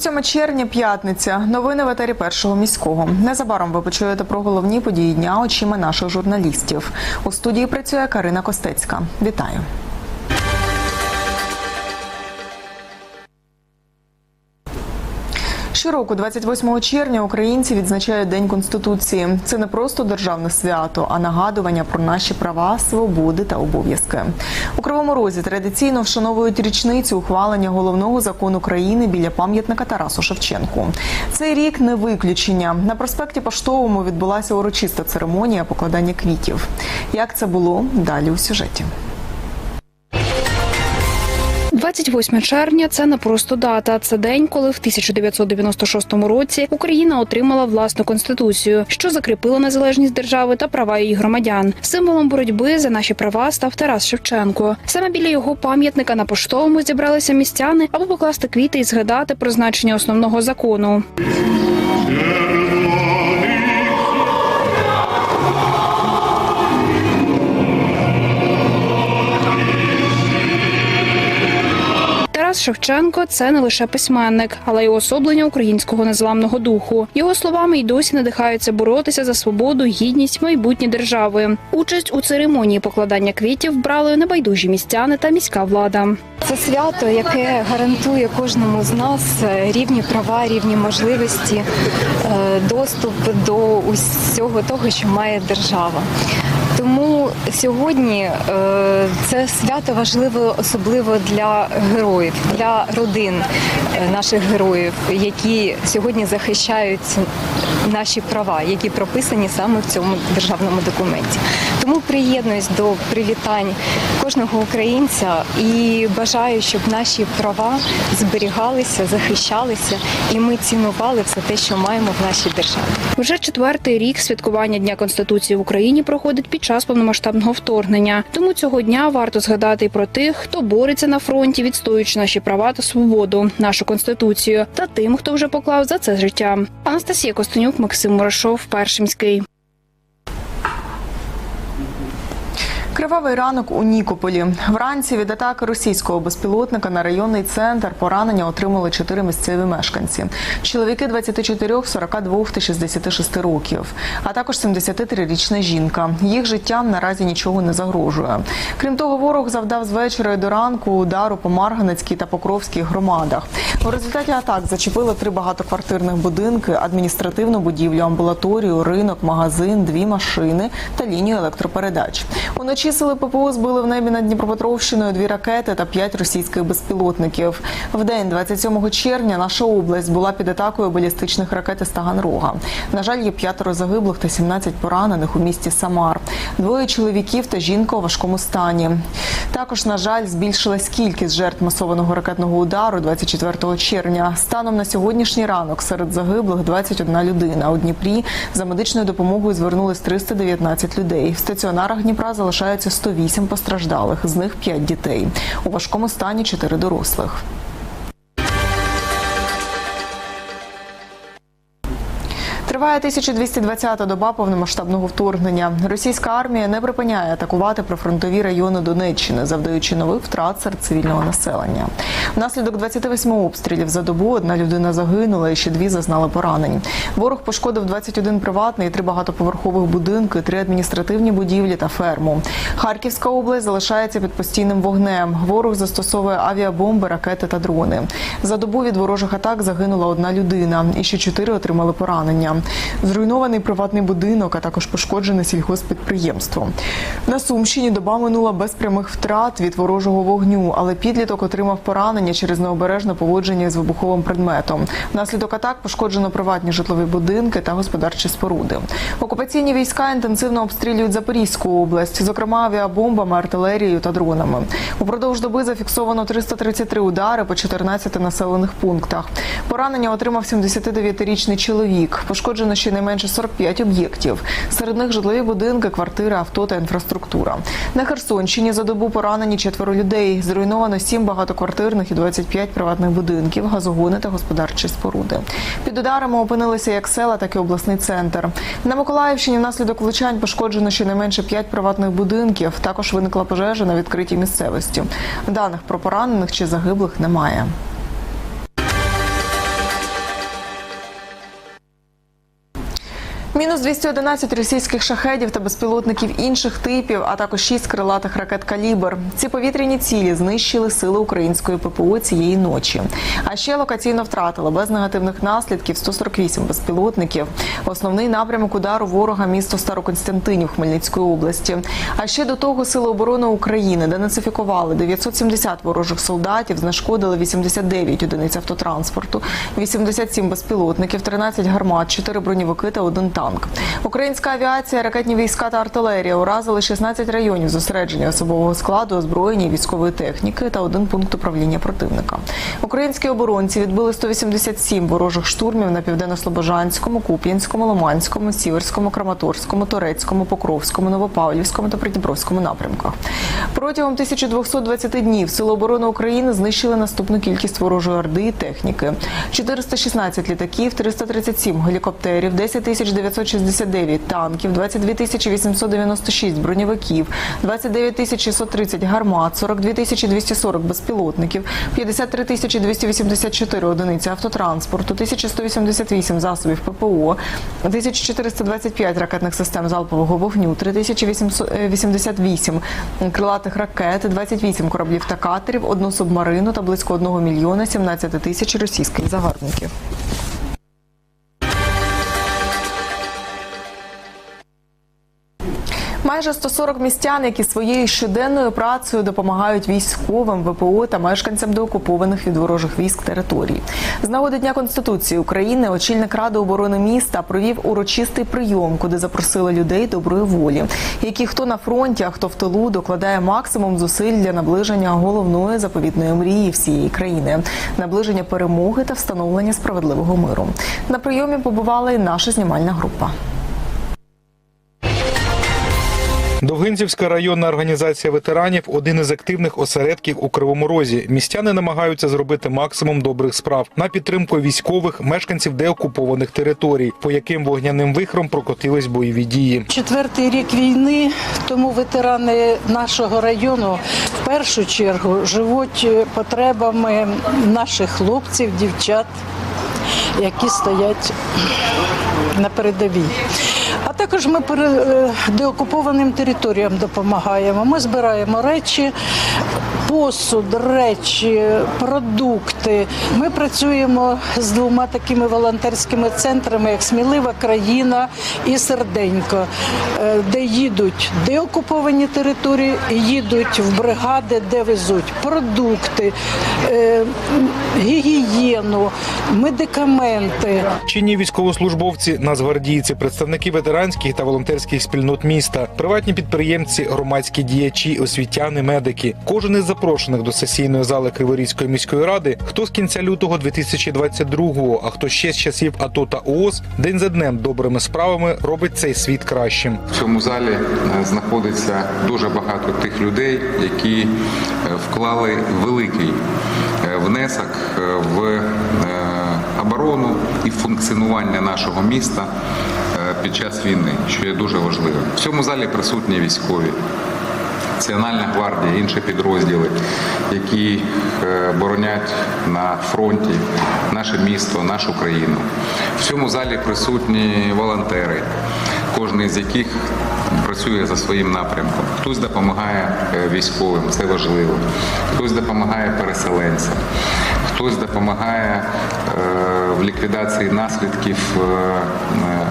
27 червня, п'ятниця. Новини в етері першого міського. Незабаром ви почуєте про головні події дня очима наших журналістів. У студії працює Карина Костецька. Вітаю. Щороку, 28 червня, українці відзначають День Конституції. Це не просто державне свято, а нагадування про наші права, свободи та обов'язки. У Кривому Розі традиційно вшановують річницю ухвалення головного закону країни біля пам'ятника Тарасу Шевченку. Цей рік не виключення. На проспекті Поштовому відбулася урочиста церемонія покладання квітів. Як це було далі у сюжеті? 28 червня це не просто дата. Це день, коли в 1996 році Україна отримала власну конституцію, що закріпила незалежність держави та права її громадян. Символом боротьби за наші права став Тарас Шевченко. Саме біля його пам'ятника на поштовому зібралися містяни, аби покласти квіти і згадати про значення основного закону. Тарас Шевченко це не лише письменник, але й уособлення українського незламного духу. Його словами й досі надихаються боротися за свободу, гідність, майбутнє держави. Участь у церемонії покладання квітів брали небайдужі містяни та міська влада. Це свято, яке гарантує кожному з нас е, рівні права, рівні можливості, е, доступ до усього того, що має держава. Тому сьогодні е, це свято важливо особливо для героїв, для родин е, наших героїв, які сьогодні захищають наші права, які прописані саме в цьому державному документі. Тому приєднуюсь до привітань кожного українця і бажаю, щоб наші права зберігалися, захищалися, і ми цінували все те, що маємо в нашій державі. Вже четвертий рік святкування Дня Конституції в Україні проходить під час повномасштабного вторгнення. Тому цього дня варто згадати про тих, хто бореться на фронті, відстоюючи наші права та свободу, нашу конституцію, та тим, хто вже поклав за це життя. Анастасія Костенюк, Максим Мурашов, Першимський. Кривавий ранок у Нікополі. Вранці від атаки російського безпілотника на районний центр поранення отримали чотири місцеві мешканці. Чоловіки 24, 42 та 66 років, а також 73-річна жінка. Їх життям наразі нічого не загрожує. Крім того, ворог завдав з вечора до ранку удару по Марганецькій та Покровській громадах. У результаті атак зачепили три багатоквартирних будинки, адміністративну будівлю, амбулаторію, ринок, магазин, дві машини та лінію електропередач. Уночі сили ППО збили в небі над Дніпропетровщиною дві ракети та п'ять російських безпілотників. В день 27 червня наша область була під атакою балістичних ракет із Таганрога. На жаль, є п'ятеро загиблих та 17 поранених у місті Самар. Двоє чоловіків та жінка у важкому стані. Також, на жаль, збільшилась кількість жертв масованого ракетного удару 24 червня. Станом на сьогоднішній ранок серед загиблих 21 людина. У Дніпрі за медичною допомогою звернулись 319 людей. В стаціонарах Дніпра залишається 108 постраждалих, з них 5 дітей. У важкому стані 4 дорослих. Триває 1220-та доба повномасштабного вторгнення. Російська армія не припиняє атакувати прифронтові райони Донеччини, завдаючи нових втрат серед цивільного населення. Внаслідок 28 обстрілів за добу одна людина загинула і ще дві зазнали поранень. Ворог пошкодив 21 приватний три багатоповерхових будинки, три адміністративні будівлі та ферму. Харківська область залишається під постійним вогнем. Ворог застосовує авіабомби, ракети та дрони. За добу від ворожих атак загинула одна людина, і ще чотири отримали поранення. Зруйнований приватний будинок, а також пошкоджене сільгоспідприємство. На Сумщині доба минула без прямих втрат від ворожого вогню, але підліток отримав поранення через необережне поводження з вибуховим предметом. Внаслідок атак пошкоджено приватні житлові будинки та господарчі споруди. Окупаційні війська інтенсивно обстрілюють Запорізьку область, зокрема авіабомбами, артилерією та дронами. Упродовж доби зафіксовано 333 удари по 14 населених пунктах. Поранення отримав 79-річний чоловік. Пошкоджено щонайменше 45 об'єктів. Серед них житлові будинки, квартири, авто та інфраструктура. На Херсонщині за добу поранені четверо людей. Зруйновано 7 багатоквартирних і 25 приватних будинків, газогони та господарчі споруди. Під ударами опинилися як села, так і обласний центр. На Миколаївщині внаслідок влучань пошкоджено щонайменше 5 приватних будинків. Також виникла пожежа на відкритій місцевості. Даних про поранених чи загиблих немає. Мінус 211 російських шахедів та безпілотників інших типів, а також 6 крилатих ракет «Калібр». Ці повітряні цілі знищили сили української ППО цієї ночі. А ще локаційно втратили без негативних наслідків 148 безпілотників. Основний напрямок удару ворога місто Староконстантинів Хмельницької області. А ще до того сили оборони України денацифікували 970 ворожих солдатів, знешкодили 89 одиниць автотранспорту, 87 безпілотників, 13 гармат, 4 броньовики та один танк. Українська авіація, ракетні війська та артилерія уразили 16 районів зосередження особового складу, озброєння військової техніки та один пункт управління противника. Українські оборонці відбили 187 ворожих штурмів на південно-слобожанському, Куп'янському, Лиманському, Сіверському, Краматорському, Торецькому, Покровському, Новопавлівському та Придніпровському напрямках. Протягом 1220 днів Сили оборони України знищили наступну кількість ворожої орди і техніки: 416 літаків, 337 гелікоптерів, 10 969 танків, 22 896 броньовиків, 29 630 гармат, 42 240 безпілотників, 53 284 одиниці автотранспорту, 1188 засобів ППО, 1425 ракетних систем залпового вогню, 3088 крилатих ракет, 28 кораблів та катерів, одну субмарину та близько 1 мільйона 17 тисяч російських загарбників. Майже 140 містян, які своєю щоденною працею допомагають військовим ВПО та мешканцям деокупованих від ворожих військ територій. З нагоди Дня Конституції України очільник Ради оборони міста провів урочистий прийом, куди запросили людей доброї волі, які хто на фронті, а хто в тилу докладає максимум зусиль для наближення головної заповітної мрії всієї країни наближення перемоги та встановлення справедливого миру. На прийомі побувала і наша знімальна група. Довгинцівська районна організація ветеранів один із активних осередків у Кривому Розі. Містяни намагаються зробити максимум добрих справ на підтримку військових мешканців деокупованих територій, по яким вогняним вихром прокотились бойові дії. Четвертий рік війни, тому ветерани нашого району в першу чергу живуть потребами наших хлопців, дівчат, які стоять на передовій. А також ми е, деокупованим територіям допомагаємо. Ми збираємо речі, посуд, речі, продукти. Ми працюємо з двома такими волонтерськими центрами, як Смілива країна і Серденько, е, де їдуть деокуповані території, їдуть в бригади, де везуть продукти, е, гігієну, медикаменти. Чинні військовослужбовці, нацгвардійці, представники ветеранських та волонтерських спільнот міста, приватні підприємці, громадські діячі, освітяни, медики. Кожен із запрошених до сесійної зали Криворізької міської ради, хто з кінця лютого 2022-го, а хто ще з часів АТО та ООС, день за днем добрими справами робить цей світ кращим. В цьому залі е, знаходиться дуже багато тих людей, які е, вклали великий е, внесок в оборону і функціонування нашого міста під час війни, що є дуже важливим. В цьому залі присутні військові. Національна гвардія, інші підрозділи, які е, боронять на фронті наше місто, нашу країну. В цьому залі присутні волонтери, кожен з яких працює за своїм напрямком. Хтось допомагає е, військовим, це важливо. Хтось допомагає переселенцям, хтось допомагає е, в ліквідації наслідків е, е,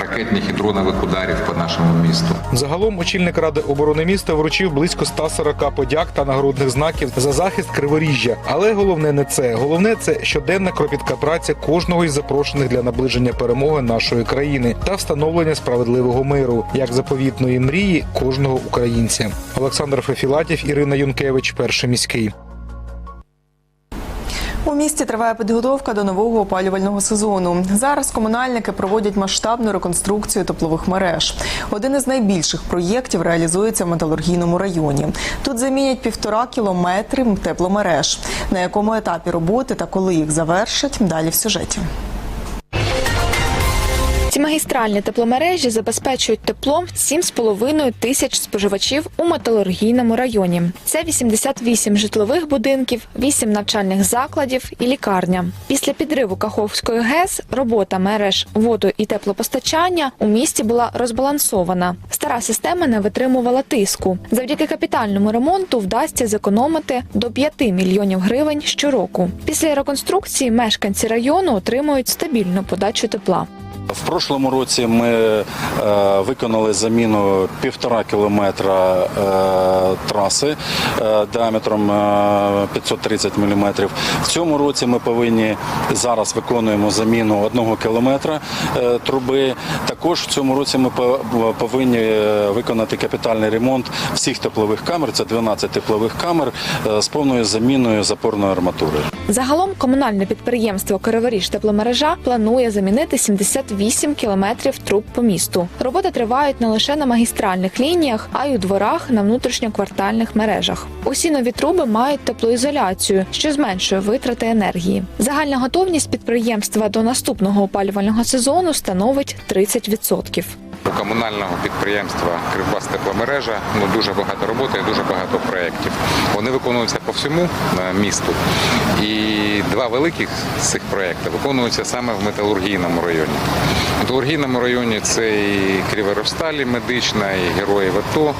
ракетних і дронових ударів по нашому місту. Загалом очільник ради оборони міста вручив близько 140 подяк та нагородних знаків за захист Криворіжжя. Але головне не це. Головне це щоденна кропітка праця кожного із запрошених для наближення перемоги нашої країни та встановлення справедливого миру, як заповітної мрії кожного українця. Олександр Фефілатів, Ірина Юнкевич, перший міський. У місті триває підготовка до нового опалювального сезону. Зараз комунальники проводять масштабну реконструкцію теплових мереж. Один із найбільших проєктів реалізується в металургійному районі. Тут замінять півтора кілометри тепломереж. На якому етапі роботи та коли їх завершать, далі в сюжеті. Магістральні тепломережі забезпечують теплом 7,5 тисяч споживачів у металургійному районі. Це 88 житлових будинків, 8 навчальних закладів і лікарня. Після підриву Каховської ГЕС робота мереж воду і теплопостачання у місті була розбалансована. Стара система не витримувала тиску. Завдяки капітальному ремонту вдасться зекономити до 5 мільйонів гривень щороку. Після реконструкції мешканці району отримують стабільну подачу тепла. В прошлому році ми е, виконали заміну півтора кілометра е, траси е, діаметром е, 530 міліметрів. В цьому році ми повинні зараз виконуємо заміну одного кілометра труби. Також в цьому році ми по- повинні виконати капітальний ремонт всіх теплових камер. Це 12 теплових камер з повною заміною запорної арматури. Загалом комунальне підприємство Криворіж тепломережа планує замінити 78 кілометрів труб по місту. Роботи тривають не лише на магістральних лініях, а й у дворах на внутрішньоквартальних мережах. Усі нові труби мають теплоізоляцію, що зменшує витрати енергії. Загальна готовність підприємства до наступного опалювального сезону становить 30%. У комунального підприємства Кривбас тепломережа ну дуже багато роботи і дуже багато проєктів. Вони виконуються по всьому е, місту. І два великих з цих проєктів виконуються саме в металургійному районі. В металургійному районі це і Криворосталі медична, і Героїв АТО,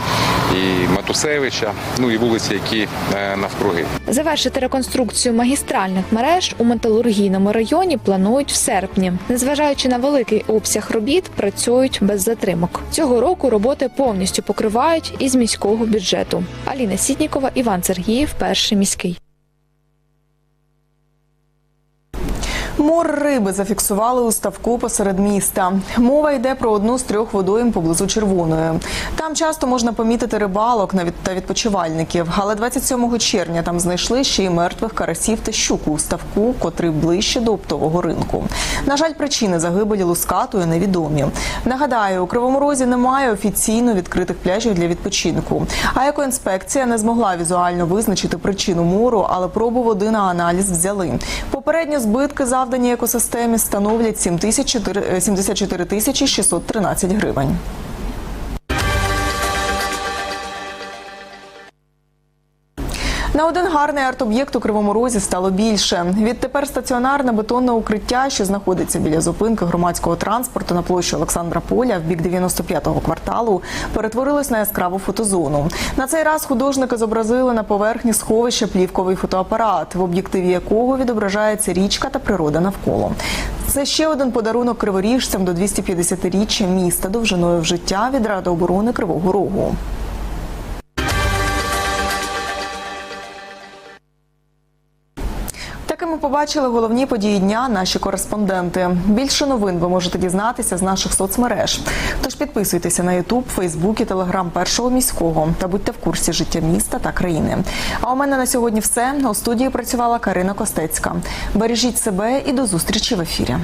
і Матусевича, ну і вулиці, які е, навкруги. Завершити реконструкцію магістральних мереж у металургійному районі планують в серпні. Незважаючи на великий обсяг робіт, працюють без затримок. Цього року роботи повністю покривають із міського бюджету. Аліна Сітнікова, Іван Сергіїв, перший міський. Мор риби зафіксували у ставку посеред міста. Мова йде про одну з трьох водойм поблизу червоної. Там часто можна помітити рибалок та відпочивальників. Але 27 червня там знайшли ще й мертвих карасів та щуку у ставку, котрий ближче до оптового ринку. На жаль, причини загибелі лускатої невідомі. Нагадаю, у Кривому Розі немає офіційно відкритих пляжів для відпочинку. А екоінспекція не змогла візуально визначити причину мору, але пробу води на аналіз взяли. Попередньо збитки завдані екосистемі становлять 74 74 тисячі 613 гривень. На один гарний арт-об'єкт у Кривому Розі стало більше. Відтепер стаціонарне бетонне укриття, що знаходиться біля зупинки громадського транспорту на площі Олександра Поля в бік 95-го кварталу, перетворилось на яскраву фотозону. На цей раз художники зобразили на поверхні сховища плівковий фотоапарат, в об'єктиві якого відображається річка та природа навколо. Це ще один подарунок криворіжцям до 250-річчя міста довжиною в життя від Ради оборони Кривого Рогу. Побачили головні події дня наші кореспонденти. Більше новин ви можете дізнатися з наших соцмереж. Тож підписуйтеся на Ютуб, Фейсбук і Телеграм першого міського та будьте в курсі життя міста та країни. А у мене на сьогодні все. У студії працювала Карина Костецька. Бережіть себе і до зустрічі в ефірі.